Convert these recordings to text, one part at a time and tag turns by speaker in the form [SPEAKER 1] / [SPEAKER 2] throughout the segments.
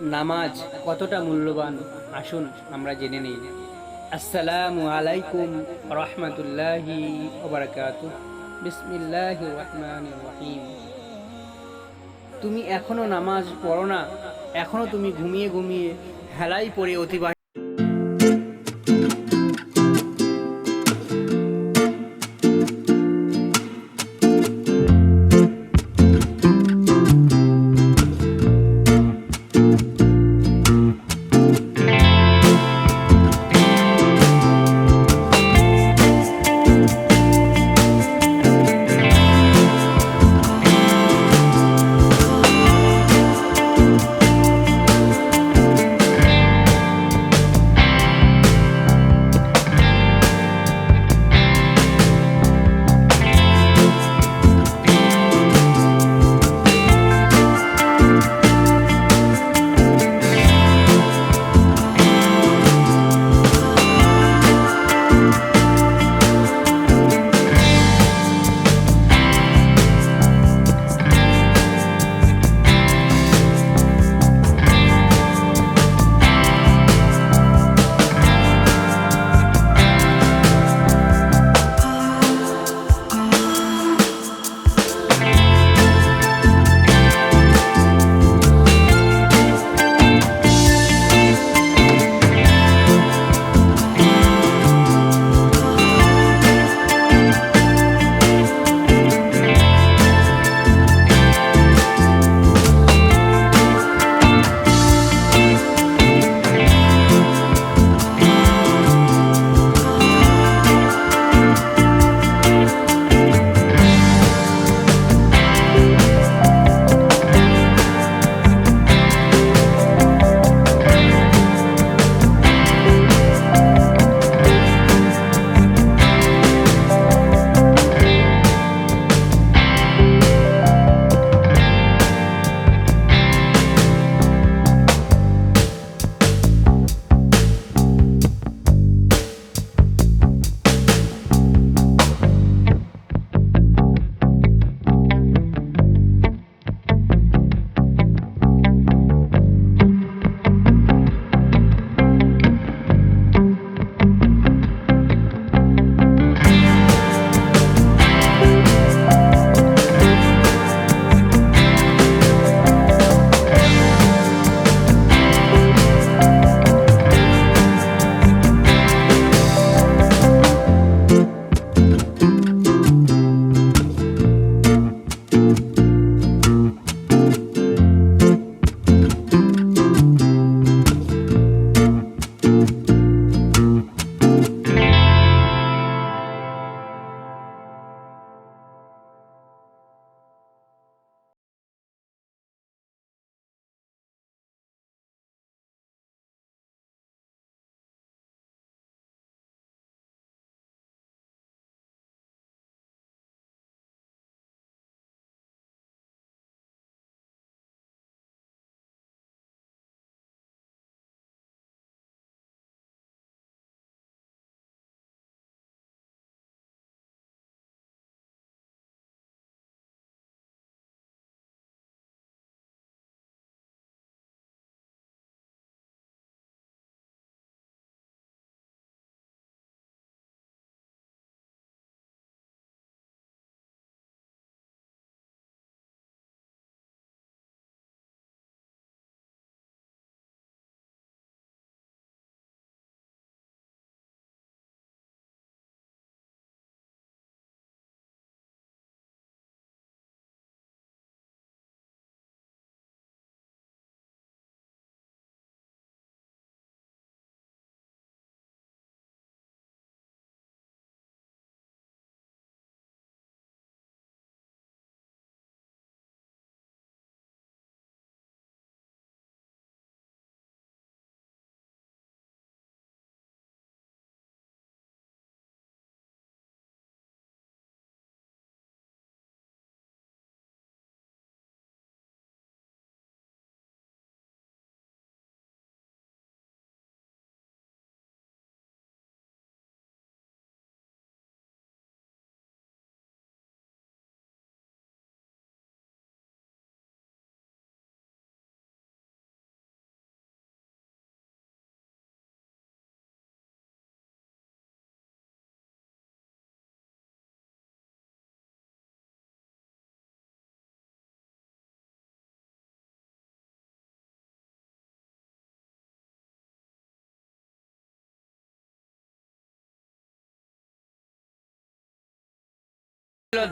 [SPEAKER 1] নামাজ কতটা মূল্যবান? আসুন আমরা জেনে নিই। আসসালামু আলাইকুম রহমতুল্লাহি ওবরাকাত বিসমিল্লাহ রহমান রহিম। তুমি এখনও নামাজ পড়ো না? এখনও তুমি ঘুমিয়ে ঘুমিয়ে হেলাই পড়ে অতিবাহিত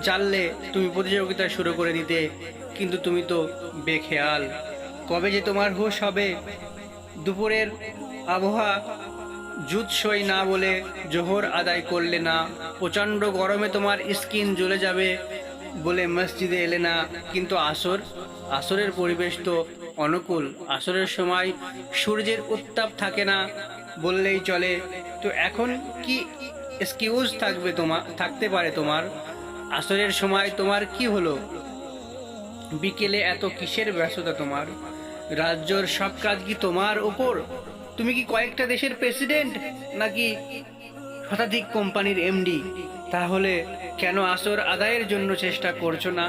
[SPEAKER 1] জানলে তুমি প্রতিযোগিতা শুরু করে দিতে, কিন্তু তুমি তো বেখেয়াল। কবে যে তোমার হুশ হবে, দুপুরের আবহাওয়া জুৎসই না বলে জোহর আদায় করলে না। প্রচণ্ড গরমে তোমার স্কিন জ্বলে যাবে বলে মসজিদে এলে না। কিন্তু আসর, আসরের পরিবেশ তো অনুকূল। আসরের সময় সূর্যের উত্তাপ থাকে না বললেই চলে। তো এখন কি এক্সকিউজ থাকবে তোমার থাকতে পারে তোমার? আসরের সময় তোমার কি হলো? বিকেলে এত কিসের ব্যস্ততা তোমার? রাজ্যর সব কাজ কি তোমার ওপর? তুমি কি কয়েকটা দেশের প্রেসিডেন্ট নাকি শতাধিক কোম্পানির এমডি? তাহলে কেন আসর আদায়ের জন্য চেষ্টা করছ না?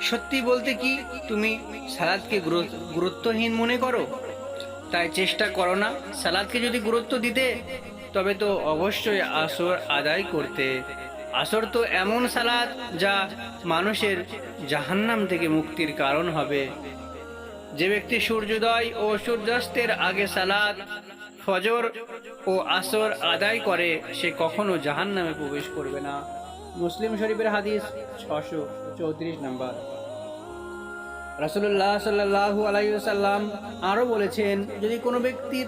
[SPEAKER 1] সত্যি বলতে কি তুমি সালাদকে গুরুত্বহীন মনে করো? তাই চেষ্টা করো না, সালাদকে যদি গুরুত্ব দিতে। তবে তো অবশ্যই আসর আদায় করতে। আসর তো এমন সালাদ যা মানুষের জাহান্নাম থেকে মুক্তির কারণ হবে। যে ব্যক্তি সূর্যোদয় ও সূর্যাস্তের আগে সালাদ ফজর ও আসর আদায় করে, সে কখনো জাহান্নামে প্রবেশ করবে না। মুসলিম শরীফের হাদিস ছশো চৌত্রিশ নাম্বার। রাসুল্লাহ সাল্লাহ আলাইসাল্লাম আরও বলেছেন, যদি কোনো ব্যক্তির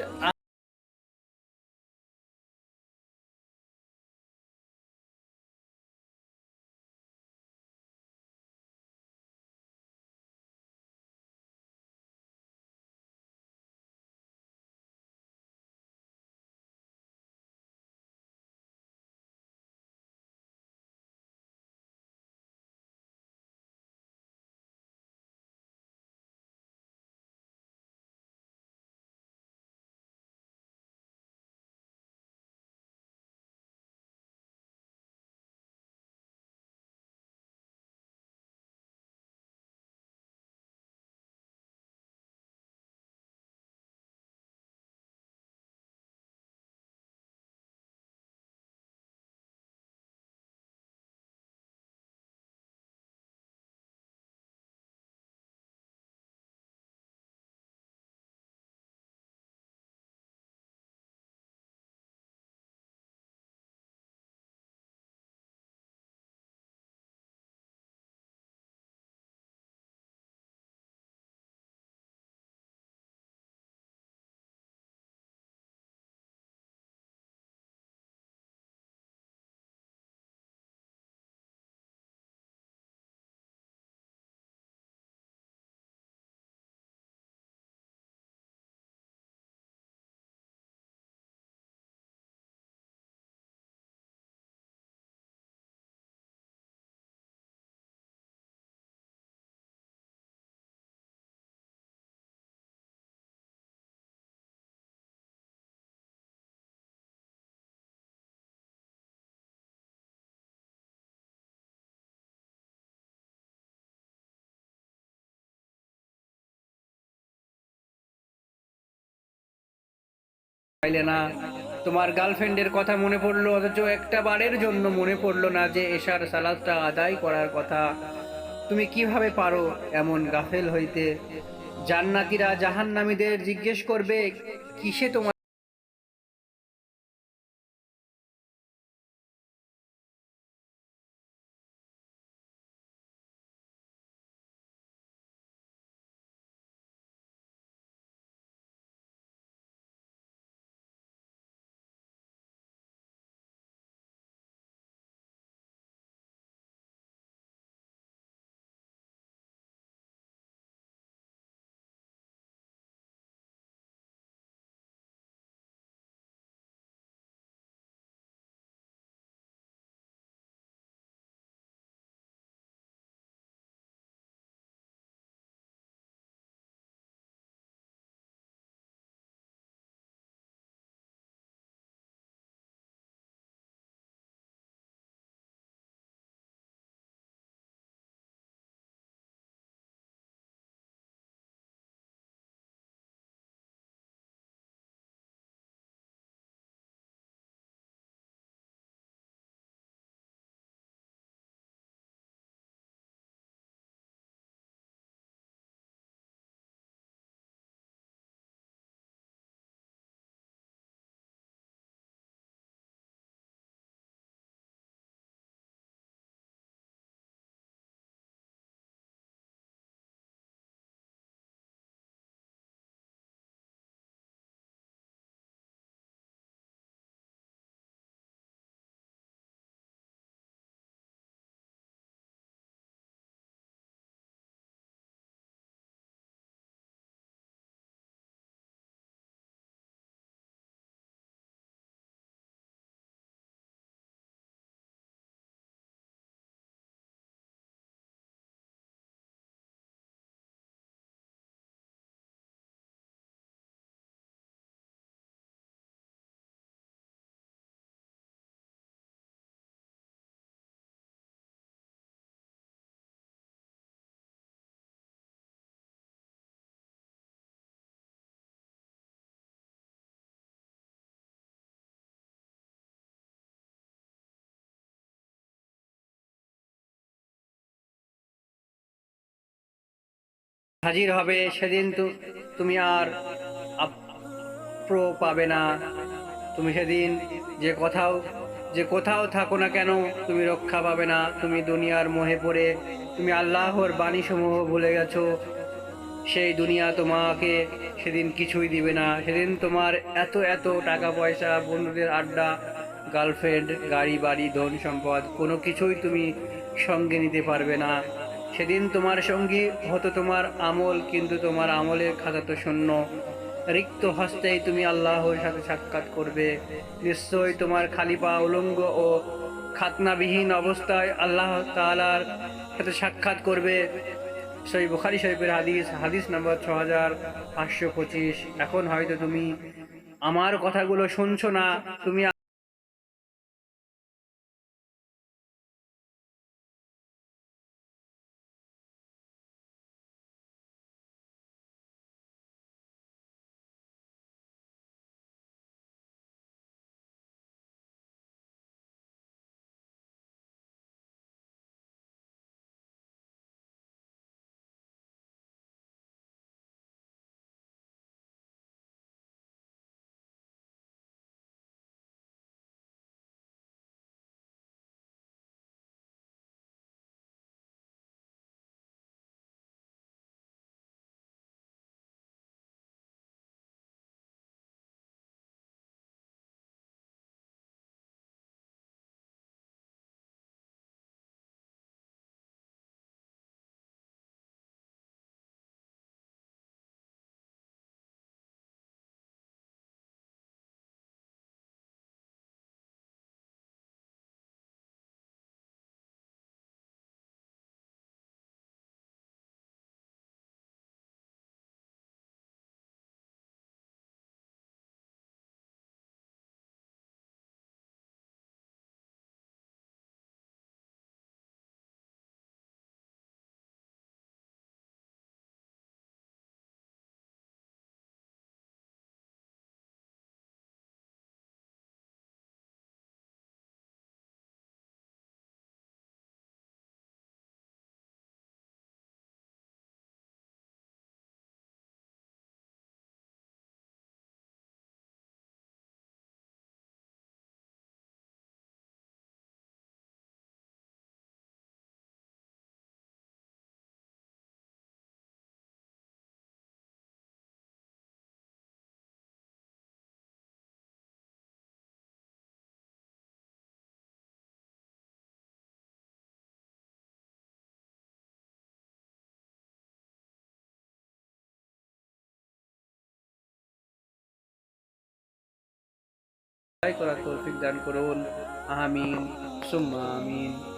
[SPEAKER 1] পাইলে না। তোমার গার্লফ্রেন্ডের কথা মনে পড়ল, অথচ একটা বারের জন্য মনে পড়ল না যে এশার সালাদটা আদায় করার কথা। তুমি কীভাবে পারো এমন গাফেল হইতে? জান্নাতিরা জাহান্নামীদের জিজ্ঞেস করবে, কিসে তোমার হাজির হবে সেদিন তু- তুমি আর আপ্র পাবে না। তুমি সেদিন যে কোথাও যে কোথাও থাকো না কেন, তুমি রক্ষা পাবে না। তুমি দুনিয়ার মোহে পড়ে, তুমি আল্লাহর বাণীসমূহ ভুলে গেছো। সেই দুনিয়া তোমাকে সেদিন কিছুই দিবে না। সেদিন তোমার এত এত টাকা পয়সা, বন্ধুদের আড্ডা, গার্লফ্রেন্ড, গাড়ি, বাড়ি, ধন সম্পদ, কোনো কিছুই তুমি সঙ্গে নিতে পারবে না। সেদিন তোমার সঙ্গী হতো তোমার আমল, কিন্তু তোমার আমলের খাতা তো শূন্য। রিক্ত হস্তেই তুমি আল্লাহর সাথে সাক্ষাৎ করবে। নিশ্চয়ই তোমার খালি পা উলঙ্গ ও খাতনাবিহীন অবস্থায় আল্লাহ তালার সাথে সাক্ষাৎ করবে। সই বুখারি শরীফের হাদিস হাদিস নাম্বার ছ হাজার পাঁচশো পঁচিশ। এখন হয়তো তুমি আমার কথাগুলো শুনছো না, তুমি করার তৌফিক দান করুন। আমিন। সুম্মা আমিন।